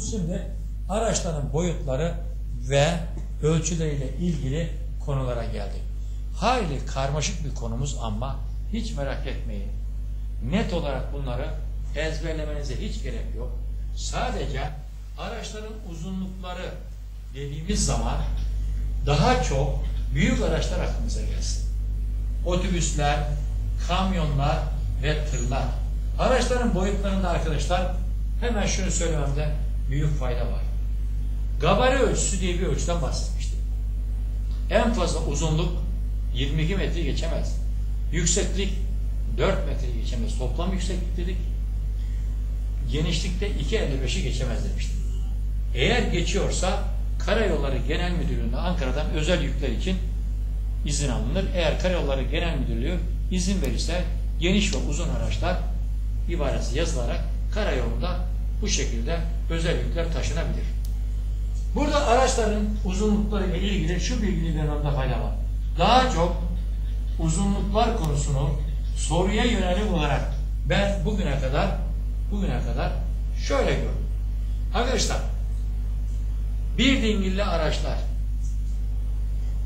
biliyorsunuz. Şimdi araçların boyutları ve ölçüleriyle ilgili konulara geldik. Hayli karmaşık bir konumuz ama hiç merak etmeyin. Net olarak bunları ezberlemenize hiç gerek yok. Sadece araçların uzunlukları dediğimiz zaman daha çok büyük araçlar aklımıza gelsin. Otobüsler, kamyonlar ve tırlar. Araçların boyutlarında arkadaşlar hemen şunu söylememde büyük fayda var. Gabari ölçüsü diye bir ölçüden bahsetmiştim. En fazla uzunluk 22 metre geçemez. Yükseklik 4 metre geçemez. Toplam yükseklik dedik. Genişlikte 2.55'i geçemez demiştim. Eğer geçiyorsa Karayolları Genel Müdürlüğü'nde Ankara'dan özel yükler için izin alınır. Eğer Karayolları Genel Müdürlüğü izin verirse geniş ve uzun araçlar ibaresi yazılarak karayolunda bu şekilde özel yükler taşınabilir. Burada araçların uzunlukları ile ilgili şu bilgiyi vermemde fayda var. Daha çok uzunluklar konusunu soruya yönelik olarak ben bugüne kadar bugüne kadar şöyle gördüm. Arkadaşlar bir dingilli araçlar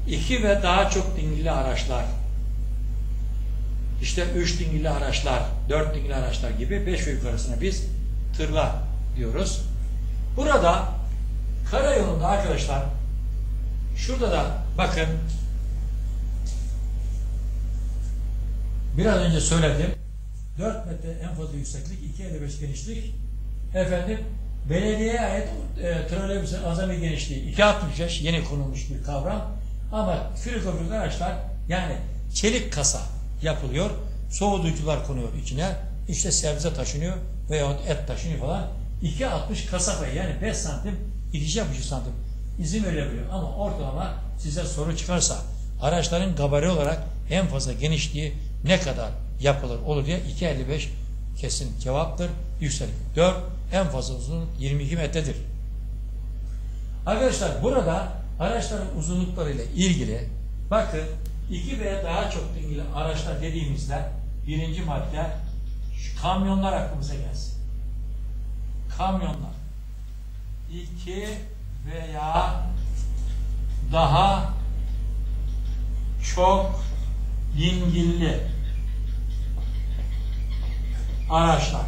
iki ve daha çok dingilli araçlar işte üç dingilli araçlar, dört dingilli araçlar gibi beş ve yukarısına biz tırlar diyoruz. Burada karayolunda arkadaşlar şurada da bakın biraz önce söyledim 4 metre en fazla yükseklik 2.55 genişlik efendim belediyeye ait e, trolleybüsün azami genişliği 2.65 yeni konulmuş bir kavram ama frigofrik araçlar yani çelik kasa yapılıyor. Soğutucular konuyor içine. İşte sebze taşınıyor veya et taşınıyor falan. 2.60 kasafayı yani 5 santim 2.5 santim izin verilebiliyor. Ama ortalama size soru çıkarsa araçların gabari olarak en fazla genişliği ne kadar yapılır olur diye 2.55 kesin cevaptır. Yükselik 4 en fazla uzun 22 metredir. Arkadaşlar burada araçların uzunluklarıyla ilgili bakın iki veya daha çok dingili araçlar dediğimizde birinci madde kamyonlar aklımıza gelsin. Kamyonlar iki veya daha çok dingilli araçlar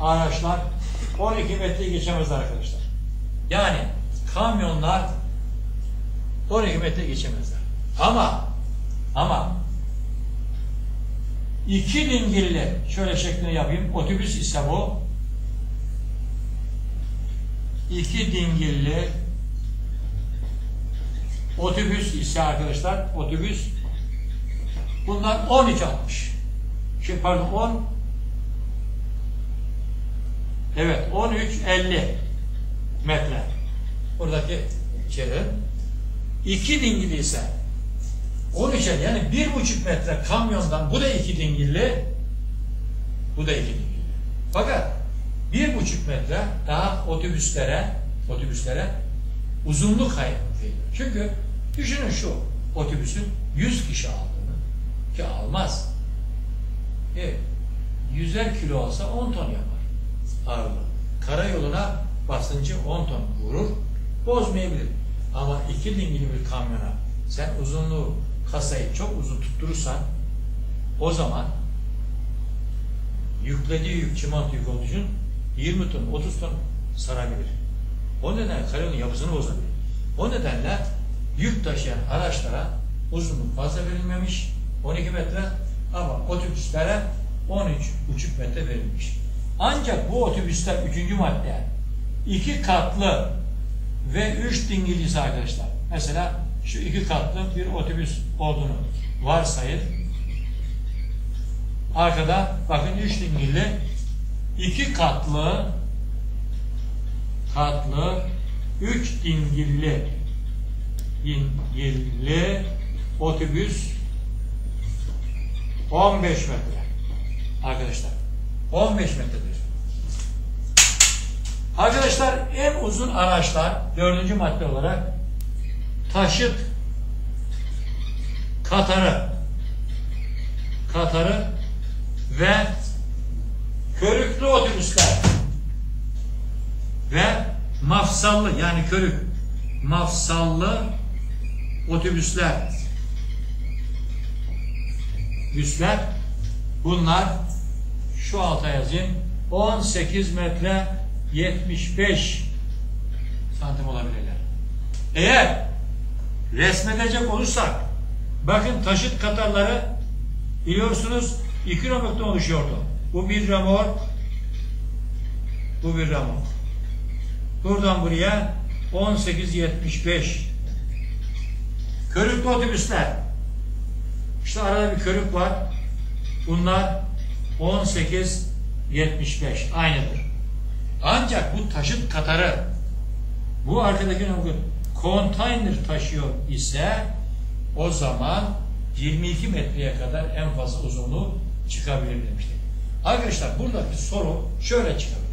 araçlar 12 metre geçemez arkadaşlar. Yani kamyonlar 12 metre geçemezler. Ama ama iki dingilli şöyle şeklini yapayım. Otobüs ise bu. İki dingilli otobüs ise arkadaşlar otobüs bunlar 13 60. Şey pardon 10 Evet 13 50 metre. Buradaki içeri. İki dingilli ise 13'e yani bir buçuk metre kamyondan bu da iki dingilli bu da iki dingilli. Fakat bir buçuk metre daha otobüslere otobüslere uzunluk hayır. Çünkü düşünün şu otobüsün 100 kişi aldığını ki almaz. Evet. 100'er kilo olsa 10 ton yapar ağırlığı. Karayoluna basıncı 10 ton vurur. Bozmayabilir. Ama iki dingili bir kamyona sen uzunluğu kasayı çok uzun tutturursan o zaman yüklediği yük çimento yük olduğu için 20 ton, 30 ton sarabilir. O nedenle karayolun yapısını bozabilir. O nedenle yük taşıyan araçlara uzunluk fazla verilmemiş 12 metre ama otobüslere 13,5 metre verilmiş. Ancak bu otobüsler üçüncü madde iki katlı ve üç dingillisi arkadaşlar. Mesela şu iki katlı bir otobüs olduğunu varsayın. Arkada bakın üç dingilli iki katlı katlı üç dingilli dingilli otobüs 15 metre arkadaşlar 15 metredir. Arkadaşlar en uzun araçlar dördüncü madde olarak taşıt Katarı Katarı ve körüklü otobüsler ve mafsallı yani körük mafsallı otobüsler büsler bunlar şu alta yazayım 18 metre 75 santim olabilirler. Eğer resmedecek olursak bakın taşıt katarları biliyorsunuz iki romoktan oluşuyordu. Bu bir ramor bu bir ramor. Buradan buraya 18.75 körüklü otobüsler işte arada bir körük var. Bunlar 18.75 aynıdır. Ancak bu taşıt katarı bu arkadaki konteyner taşıyor ise o zaman 22 metreye kadar en fazla uzunluğu çıkabilir demiştik. Arkadaşlar buradaki soru şöyle çıkabilir.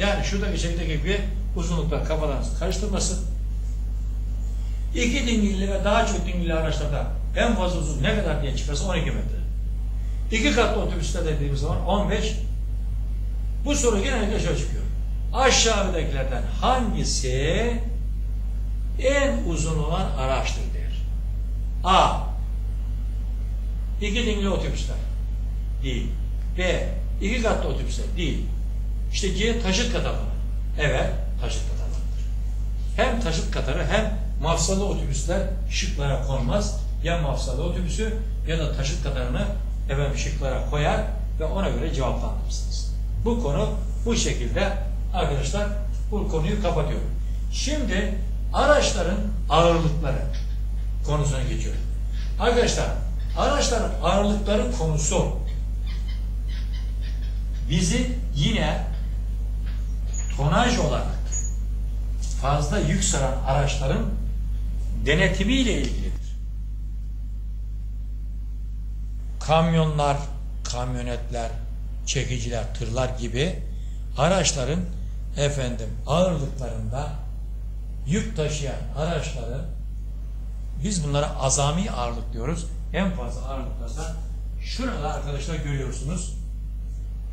Yani şuradaki şekildeki gibi uzunluklar kafalarınızı karıştırmasın. İki dingilli ve daha çok dingilli araçlarda en fazla uzun ne kadar diye çıkarsa 12 metre. İki katlı otobüste dediğimiz zaman 15. Bu soru genellikle şöyle çıkıyor. Aşağıdakilerden hangisi en uzun olan araçtır der. A. İki dingli otobüsler. Değil. B. İki katlı otobüsler. Değil. İşte C. Taşıt katarları. Evet. Taşıt katarlarıdır. Hem taşıt katarı hem mafsalı otobüsler şıklara konmaz. Ya mafsalı otobüsü ya da taşıt katarını efendim şıklara koyar ve ona göre cevaplandırırsınız. Bu konu bu şekilde arkadaşlar bu konuyu kapatıyorum. Şimdi araçların ağırlıkları konusuna geçiyorum. Arkadaşlar araçların ağırlıkları konusu bizi yine tonaj olarak fazla yük saran araçların denetimiyle ilgilidir. Kamyonlar, kamyonetler, çekiciler, tırlar gibi araçların efendim ağırlıklarında yük taşıyan araçları biz bunlara azami ağırlık diyoruz. En fazla ağırlıklarda şurada arkadaşlar görüyorsunuz.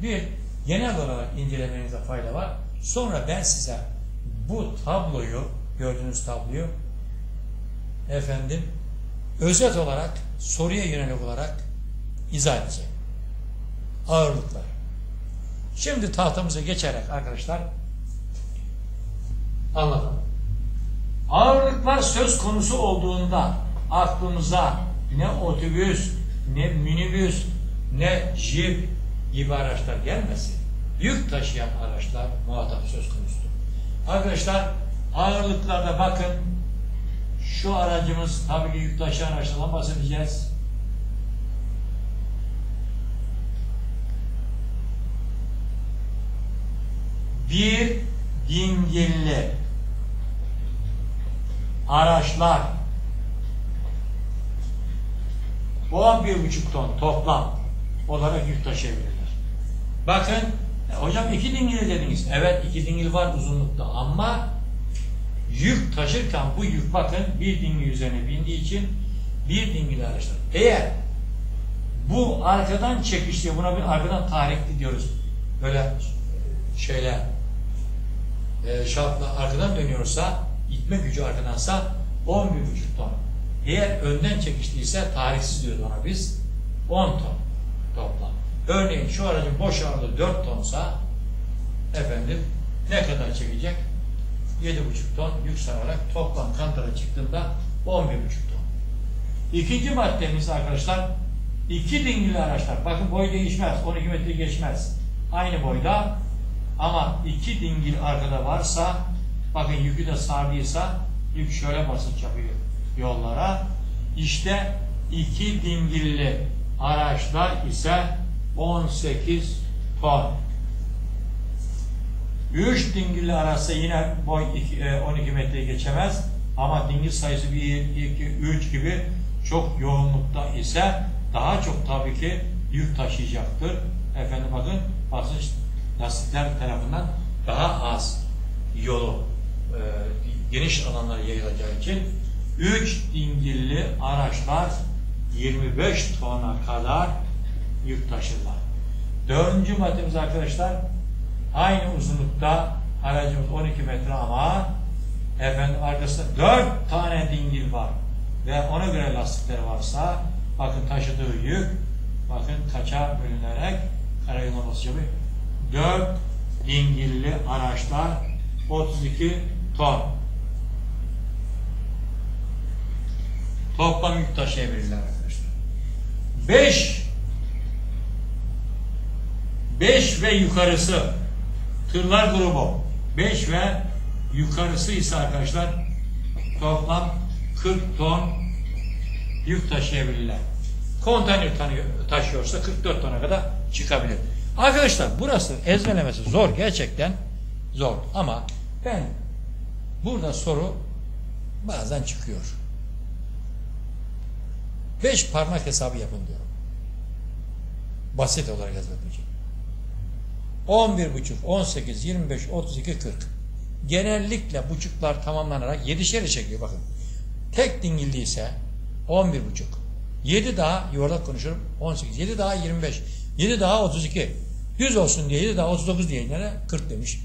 Bir genel olarak incelemenizde fayda var. Sonra ben size bu tabloyu gördüğünüz tabloyu efendim özet olarak soruya yönelik olarak izah edeceğim. Ağırlıklar. Şimdi tahtamıza geçerek arkadaşlar anlatalım. Ağırlıklar söz konusu olduğunda aklımıza ne otobüs, ne minibüs, ne jip gibi araçlar gelmesin. Yük taşıyan araçlar muhatap söz konusudur. Arkadaşlar ağırlıklarda bakın şu aracımız tabii ki yük taşıyan araçlardan bahsedeceğiz. Bir dingilli araçlar 11,5 ton toplam olarak yük taşıyabilirler. Bakın e, hocam iki dingil dediniz. Evet iki dingil var uzunlukta ama yük taşırken bu yük bakın bir dingil üzerine bindiği için bir dingil araçlar. Eğer bu arkadan çekişli buna bir arkadan tahrikli diyoruz. Böyle şeyler e, şartla arkadan dönüyorsa itme gücü arkadansa 11,5 ton. Eğer önden çekişliyse tariksiz diyoruz ona biz 10 ton toplam. Örneğin şu aracın boş ağırlığı 4 tonsa efendim ne kadar çekecek? 7,5 ton yük sararak toplam kantara çıktığında 11,5 ton. İkinci maddemiz arkadaşlar iki dingili araçlar. Bakın boy değişmez. 12 metre geçmez. Aynı boyda ama iki dingil arkada varsa bakın yükü de sardıysa yük şöyle basınç yapıyor yollara. İşte iki dingilli araçlar ise 18 ton. 3 dingilli arası yine boy 12 metreyi geçemez. Ama dingil sayısı 1, 2, 3 gibi çok yoğunlukta ise daha çok tabii ki yük taşıyacaktır. Efendim bakın basınç lastikler tarafından daha az yolu e, geniş alanlara yayılacağı için 3 dingilli araçlar 25 tona kadar yük taşırlar. Dördüncü maddemiz arkadaşlar aynı uzunlukta Aracımız 12 metre ama efendim arkasında 4 tane dingil var. Ve ona göre lastikleri varsa bakın taşıdığı yük bakın kaça bölünerek karayolu olması gibi 4 dingilli araçlar 32 ton. Toplam yük taşıyabilirler arkadaşlar. 5 5 ve yukarısı tırlar grubu 5 ve yukarısı ise arkadaşlar toplam 40 ton yük taşıyabilirler. Konteyner taşıyorsa 44 tona kadar çıkabilir. Arkadaşlar burası ezberlemesi zor gerçekten zor ama ben burada soru bazen çıkıyor. Beş parmak hesabı yapın diyorum. Basit olarak ezberleyeceğim. 11,5, 18, 25, 32, 40. Genellikle buçuklar tamamlanarak 7'şeri çekiyor bakın. Tek dingilli ise 11,5. 7 daha yuvarlak konuşurum 18. 7 daha 25. 7 daha 32. 100 olsun diye 7 daha 39 diyenlere 40 demiş.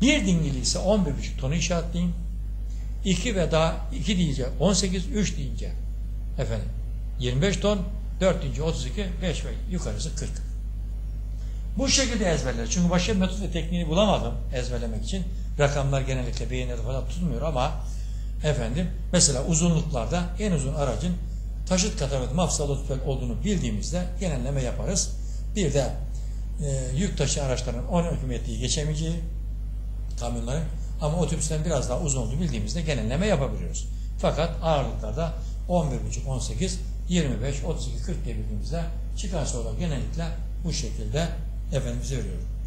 Bir dingili ise 11,5 tonu işaretleyeyim. 2 ve daha 2 deyince 18, 3 deyince efendim 25 ton, 4 deyince 32, 5 ve yukarısı 40. Bu şekilde ezberler. Çünkü başka metot ve tekniğini bulamadım ezberlemek için. Rakamlar genellikle beyinlerde falan tutmuyor ama efendim mesela uzunluklarda en uzun aracın taşıt kategorisi mafsalı olduğunu bildiğimizde genelleme yaparız. Bir de e, yük taşı araçların 12 metreyi geçemeyeceği kamyonların ama otobüslerin biraz daha uzun olduğunu bildiğimizde genelleme yapabiliyoruz. Fakat ağırlıklarda 11,5, 18, 25, 32, 40 diye bildiğimizde çıkarsa olarak genellikle bu şekilde Evangelho.